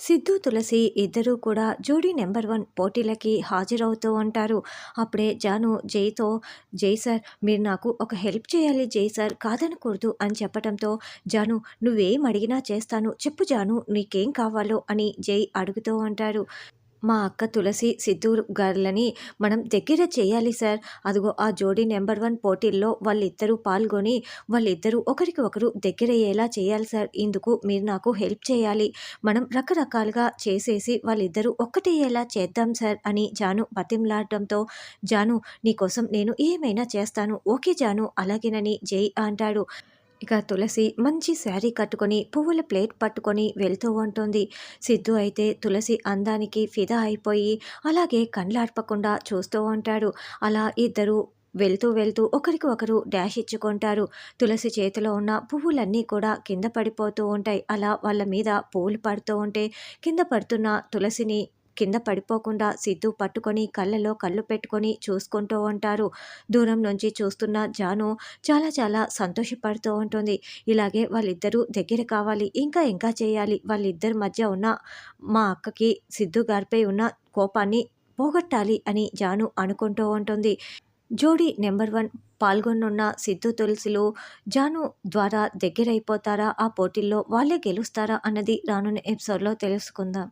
సిద్ధు తులసి ఇద్దరూ కూడా జోడీ నెంబర్ వన్ పోటీలకి హాజరవుతూ ఉంటారు. అప్పుడే జాను జైతో జై సార్ మీరు నాకు ఒక హెల్ప్ చేయాలి జై సార్ కాదనకూడదు అని చెప్పడంతో జాను నువ్వేం అడిగినా చేస్తాను చెప్పు జాను నీకేం కావాలో అని జై అడుగుతూ ఉంటారు మా అక్క తులసి సిద్ధు గారులని మనం దగ్గర చేయాలి సార్. అదిగో ఆ జోడీ నెంబర్ వన్ పోటీల్లో వాళ్ళిద్దరూ పాల్గొని వాళ్ళిద్దరూ ఒకరికి ఒకరు దగ్గరయ్యేలా చేయాలి సార్. ఇందుకు మీరు నాకు హెల్ప్ చేయాలి. మనం రకరకాలుగా చేసేసి వాళ్ళిద్దరూ ఒక్కటయ్యేలా చేద్దాం సార్ అని జాను బతిమలాడటంతో జాను నీకోసం నేను ఏమైనా చేస్తాను. ఓకే జాను అలాగేనని జై అంటాడు. ఇక తులసి మంచి శారీ కట్టుకొని పువ్వుల ప్లేట్ పట్టుకొని వెళ్తూ ఉంటుంది. సిద్ధు అయితే తులసి అందానికి ఫిదా అయిపోయి అలాగే కండ్లాడపకుండా చూస్తూ ఉంటాడు. అలా ఇద్దరు వెళ్తూ వెళ్తూ ఒకరికి ఒకరు డాష్ ఇచ్చుకుంటారు. తులసి చేతిలో ఉన్న పువ్వులన్నీ కూడా కింద పడిపోతూ ఉంటాయి. అలా వాళ్ళ మీద పూలు పడుతూ ఉంటే కింద పడుతున్న తులసిని కింద పడిపోకుండా సిద్ధు పట్టుకొని కళ్ళలో కళ్ళు పెట్టుకొని చూసుకుంటూ ఉంటారు. దూరం నుంచి చూస్తున్న జాను చాలా చాలా సంతోషపడుతూ ఉంటుంది. ఇలాగే వాళ్ళిద్దరూ దగ్గర కావాలి ఇంకా ఇంకా చేయాలి. వాళ్ళిద్దరి మధ్య ఉన్న మా అక్కకి సిద్ధు గారిపై ఉన్న కోపాన్ని పోగొట్టాలి అని జాను అనుకుంటూ ఉంటుంది. జోడీ నెంబర్ వన్ పాల్గొనున్న సిద్ధు తులసిలు జాను ద్వారా దగ్గరైపోతారా? ఆ పోటీల్లో వాళ్ళే గెలుస్తారా? అన్నది రానున్న ఎపిసోడ్లో తెలుసుకుందాం.